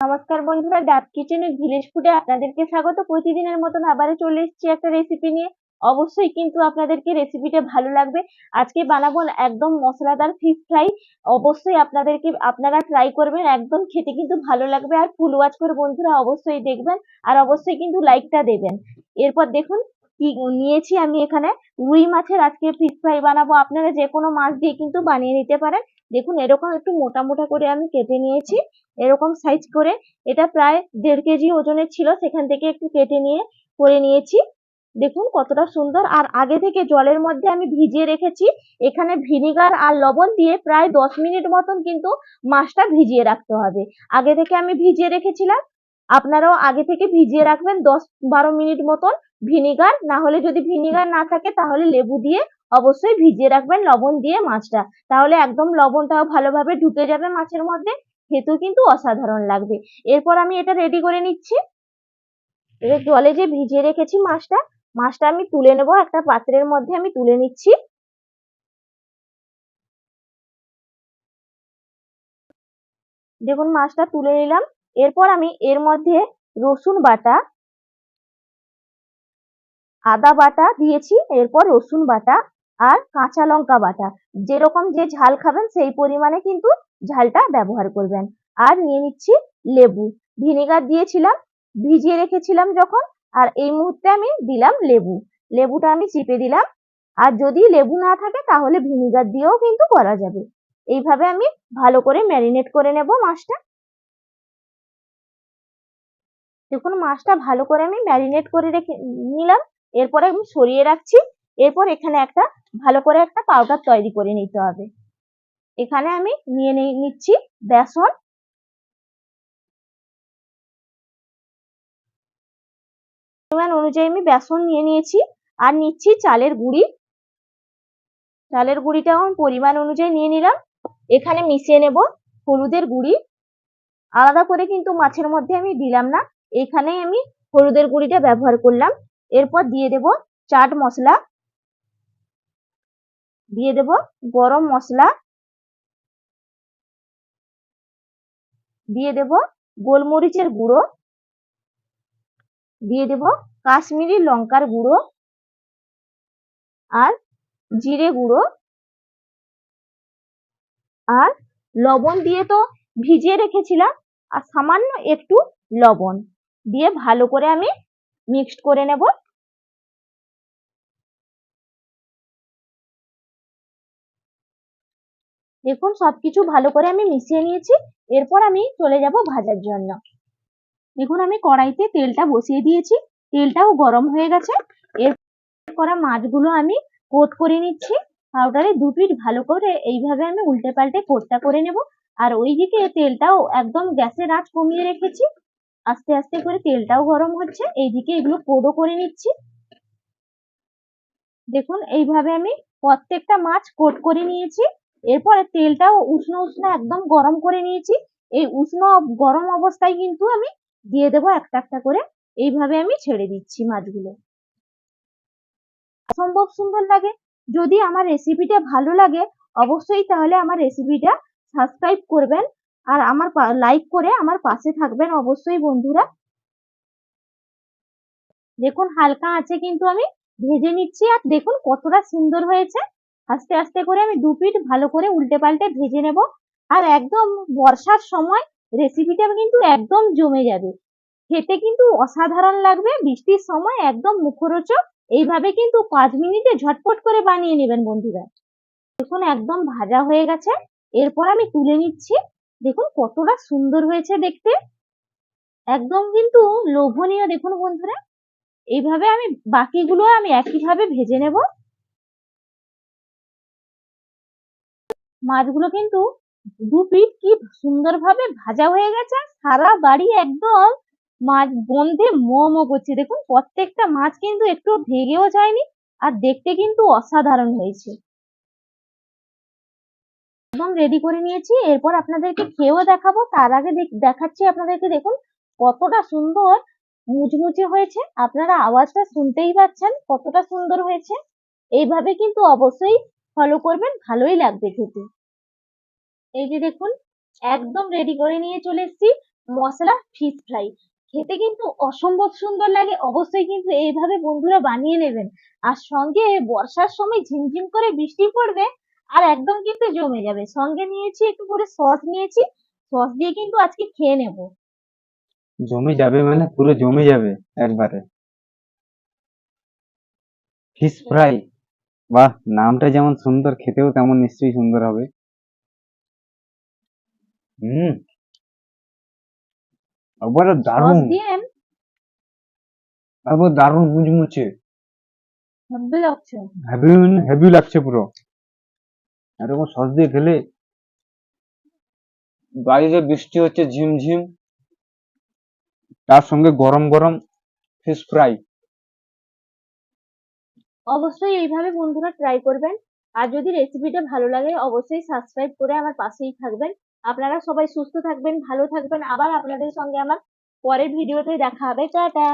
নমস্কার বন্ধুরা, ডাব কিচেনের ভিলেজ ফুডে আপনাদেরকে স্বাগত। প্রতিদিনের মতন আবারও চলে এসেছি একটা রেসিপি নিয়ে। অবশ্যই কিন্তু আপনাদেরকে রেসিপিটা ভালো লাগবে। আজকে বানাবো একদম মশলাদার ফিশ ফ্রাই অবশ্যই আপনাদেরকে, আপনারা ট্রাই করবেন, একদম খেতে কিন্তু ভালো লাগবে। আর ফুল ওয়াচ করে বন্ধুরা অবশ্যই দেখবেন, আর অবশ্যই কিন্তু লাইকটা দেবেন। এরপর দেখুন, কি নিয়েছি আমি এখানে। রুই মাছের আজকে ফিশ ফ্রাই বানাবো। আপনারা যে কোনো মাছ দিয়ে কিন্তু বানিয়ে নিতে পারেন। দেখুন, এরকম একটু মোটা মোটা করে আমি কেটে নিয়েছি। এরকম সাইজ করে এটা প্রায় দেড় কেজি ওজনের ছিল, সেখান থেকে একটু কেটে নিয়ে করে নিয়েছি। দেখুন কতটা সুন্দর। আর আগে থেকে জলের মধ্যে আমি ভিজিয়ে রেখেছি। এখানে ভিনিগার আর লবণ দিয়ে প্রায় দশ মিনিট মতন কিন্তু মাছটা ভিজিয়ে রাখতে হবে। আগে থেকে আমি ভিজিয়ে রেখেছিলাম। আপনারাও আগে থেকে ভিজিয়ে রাখবেন দশ বারো মিনিট মতন ভিনিগার না হলে যদি ভিনিগার না থাকে তাহলে লেবু দিয়ে অবশ্যই ভিজিয়ে রাখবেন, লবণ দিয়ে মাছটা। তাহলে একদম লবণটাও ভালোভাবে ঢুকে যাবে মাছের মধ্যে। খেতেও কিন্তু অসাধারণ লাগবে। এরপর আমি এটা রেডি করে নিচ্ছি। জলে যে ভিজিয়ে রেখেছি মাছটা মাছটা আমি তুলে নেব। একটা পাত্রের মধ্যে আমি তুলে নিচ্ছি। দেখুন, মাছটা তুলে নিলাম। এরপর আমি এর মধ্যে রসুন বাটা, আদা বাটা দিয়েছি। এরপর রসুন বাটা আর কাঁচা লঙ্কা বাটা। যেরকম যে ঝাল খাবেন, সেই পরিমাণে কিন্তু ঝালটা ব্যবহার করবেন। আর নিয়ে নিচ্ছি লেবু। ভিনেগার দিয়েছিলাম, ভিজিয়ে রেখেছিলাম যখন, আর এই মুহূর্তে আমি দিলাম লেবু। লেবুটা আমি চিপে দিলাম। আর যদি লেবু না থাকে তাহলে ভিনিগার দিয়েও কিন্তু করা যাবে। এইভাবে আমি ভালো করে ম্যারিনেট করে নেব মাছটা। দেখুন, মাছটা ভালো করে আমি ম্যারিনেট করে রেখে নিলাম। এরপরে আমি সরিয়ে রাখছি। এরপর এখানে একটা, ভালো করে একটা পাউডার তৈরি করে নিতে হবে। এখানে আমি নিয়ে নিচ্ছি বেসন। পরিমাণ অনুযায়ী আমি বেসন নিয়ে নিয়েছি আর নিচ্ছি চালের গুঁড়ি। চালের গুঁড়িটাও আমি পরিমাণ অনুযায়ী নিয়ে নিলাম। এখানে মিশিয়ে নেব হলুদের গুঁড়ি। আলাদা করে কিন্তু মাছের মধ্যে আমি দিলাম না, এখানেই আমি হলুদের গুঁড়িটা ব্যবহার করলাম। এরপর দিয়ে দেব চাট মশলা। দিয়ে দেব গরম মশলা। দিয়ে দেব গোলমরিচের গুঁড়ো, দিয়ে দেব কাশ্মীরি লঙ্কার গুঁড়ো আর জিরে গুঁড়ো আর লবণ দিয়ে তো ভিজিয়ে রেখেছিলাম আর সামান্য একটু লবণ দিয়ে ভালো করে আমি মিক্সড করে নেব। দেখুন, সবকিছু ভালো করে আমি মিশিয়ে নিয়েছি। এরপর আমি চলে যাব ভাজার জন্য। দেখুন, আমি কড়াইতে তেলটা বসিয়ে দিয়েছি। তেলটাও গরম হয়ে গেছে। এর করা মাছগুলো আমি কোট করে নিচ্ছি। পাউডারে দু পিঠ ভালো করে এইভাবে আমি উল্টে পাল্টে কোটটা করে নেব। আর ওইদিকে তেলটাও একদম গ্যাসের আঁচ কমিয়ে রেখেছি। আস্তে আস্তে করে তেলটাও গরম হচ্ছে। এইদিকে এগুলো কোডও করে নিচ্ছি। দেখুন, এইভাবে আমি প্রত্যেকটা মাছ কোট করে নিয়েছি। এরপরে তেলটাও উষ্ণ উষ্ণ একদম গরম করে নিয়েছি। এই উষ্ণ গরম অবস্থায় কিন্তু আমি দিয়ে দেবো একটা একটা করে। এইভাবে আমি ছেড়ে দিচ্ছি মাছগুলো। অসম্ভব সুন্দর লাগে। যদি আমার রেসিপিটা ভালো লাগে, অবশ্যই তাহলে আমার রেসিপিটা সাবস্ক্রাইব করবেন আর আমার লাইক করে আমার পাশে থাকবেন অবশ্যই বন্ধুরা। দেখুন হালকা আছে কিন্তু আমি ভেজে নিচ্ছি আর দেখুন কতটা সুন্দর হয়েছে। আস্তে আস্তে করে আমি দু পিঠ ভালো করে উল্টে পাল্টে ভেজে নেব। আর একদম বর্ষার সময় রেসিপিটা কিন্তু একদম জমে যাবে। খেতে কিন্তু অসাধারণ লাগবে। বৃষ্টির সময় একদম মুখরোচক। এইভাবে কিন্তু পাঁচ মিনিটে ঝটপট করে বানিয়ে নেবেন বন্ধুরা। দেখুন, একদম ভাজা হয়ে গেছে। এরপর আমি তুলে নিচ্ছি। দেখুন, কতটা সুন্দর হয়েছে দেখতে। একদম কিন্তু লোভনীয়, দেখুন বন্ধুরা। এইভাবে আমি বাকিগুলো আমি একইভাবে ভেজে নেব। মাছগুলো কিন্তু দু পিঠ কি সুন্দরভাবে ভাজা হয়ে গেছে সারা বাড়ি একদম মাছ গন্ধে মো মো করছে। দেখুন, প্রত্যেকটা মাছ কিন্তু একটু ভেঙেও যায়নি আর দেখতে কিন্তু অসাধারণ হয়েছে। একদম রেডি করে নিয়েছি। এরপর আপনাদেরকে খেয়েও দেখাবো। তার আগে দেখাচ্ছি আপনাদেরকে, দেখুন, কতটা সুন্দর মুচমুচে হয়েছে। আপনারা আওয়াজটা শুনতেই পাচ্ছেন কতটা সুন্দর হয়েছে। এইভাবে কিন্তু অবশ্যই ফলো করবেন, ভালোই লাগবে খেতে। এই যে দেখুন, একদম রেডি করে নিয়ে চলে এসেছি মশলা ফিশ ফ্রাই খেতে কিন্তু অসম্ভব সুন্দর লাগে, অবশ্যই কিন্তু এইভাবে বন্ধুরা বানিয়ে নেবেন। আর সঙ্গে বর্ষার সময় ঝিমঝিম করে বৃষ্টি পড়বে আর একদম কিন্তু জমে যাবে। সঙ্গে নিয়েছি একটু করে সস নিয়েছি সস দিয়ে কিন্তু আজকে খেয়ে নেব। জমে যাবে মানে পুরো জমে যাবে একবারে। ফিশ ফ্রাই বাহ, নামটা যেমন সুন্দর, খেতেও তেমন নিশ্চয়ই সুন্দর হবে। হুম। একবারে সস দারুণ। দিয়ে একবার দারুণ মুচমুচে। লাগছে। হেভি হেভি লাগছে পুরো। এরকম সস দিয়ে খেলে বাইরে বৃষ্টি হচ্ছে ঝিমঝিম। তার সঙ্গে গরম গরম ফিশ ফ্রাই অবশ্যই এইভাবে বন্ধুরা ট্রাই করবেন। আর যদি রেসিপিটা ভালো লাগে অবশ্যই সাবস্ক্রাইব করে আমার পাশেই থাকবেন। আপনারা সবাই সুস্থ থাকবেন, ভালো থাকবেন। আবার আপনাদের সঙ্গে আমার পরের ভিডিওতে দেখা হবে। টাটা!